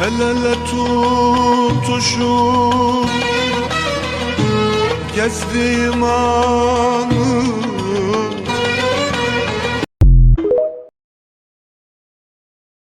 elle tutuşup Gezdiğim anı